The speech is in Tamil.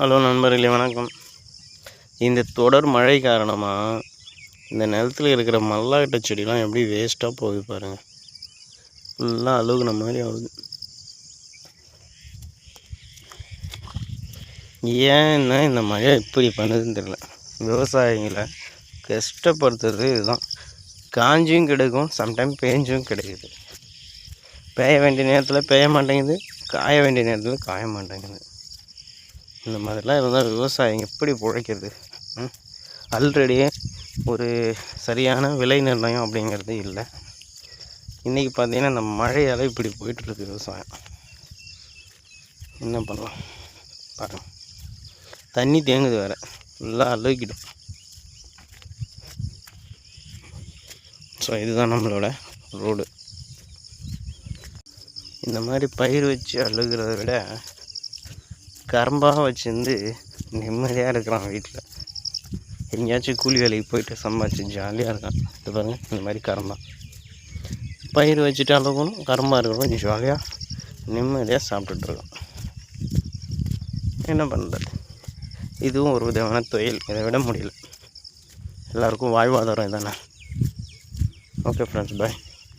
ஹலோ நண்பர்களே வணக்கம். இந்த தொடர் மழை காரணமாக இந்த நிலத்தில் இருக்கிற மல்லாட்ட செடிலாம் எப்படி வேஸ்ட்டாக போகுது பாருங்கள் ஃபுல்லாக அழுகுன மாதிரி ஆகுது. ஏன்னா இந்த மழை இப்படி பண்ணுதுன்னு தெரியல. விவசாயிகளை கஷ்டப்படுத்துறது இதுதான். காஞ்சியும் கிடைக்கும் சம்டைம் பேஞ்சும் கிடைக்குது. பெய்ய வேண்டிய நேரத்தில் பெய்ய மாட்டேங்குது காய வேண்டிய நேரத்தில் காய மாட்டேங்குது. இந்த மாதிரிலாம் இருந்தால் விவசாயம் எப்படி பிழைக்கிறது ஆல்ரெடி ஒரு சரியான விலை நிர்ணயம் அப்படிங்கிறது இல்லை. இன்றைக்கி பார்த்தீங்கன்னா இந்த மழையால் இப்படி போயிட்டுருக்கு விவசாயம். என்ன பண்ணலாம்? பாருங்க. தண்ணி தேங்குது வேறு. ஃபுல்லாக அழுகிடும். ஸோ இதுதான் நம்மளோட ரோடு இந்த மாதிரி பயிர் வச்சு அழுகிறத விட கரும்பாக வச்சுருந்து நிம்மதியாக இருக்கிறான் வீட்டில் எங்கேயாச்சும் கூலி வேலைக்கு போயிட்டு சம்பாதிச்சு ஜாலியாக இருக்கான். இது பாருங்கள் இந்த மாதிரி கரும்பா. பயிர் வச்சுட்டு அழுகணும் கரம்பாக இருக்கிறோம் ஜாலியாக நிம்மதியாக சாப்பிட்டுட்ருக்கோம் என்ன பண்ணுறது இதுவும் ஒரு விதமான தொழில் இதை விட முடியல. எல்லாருக்கும் வாழ்வாதாரம் இதானே. Okay friends bye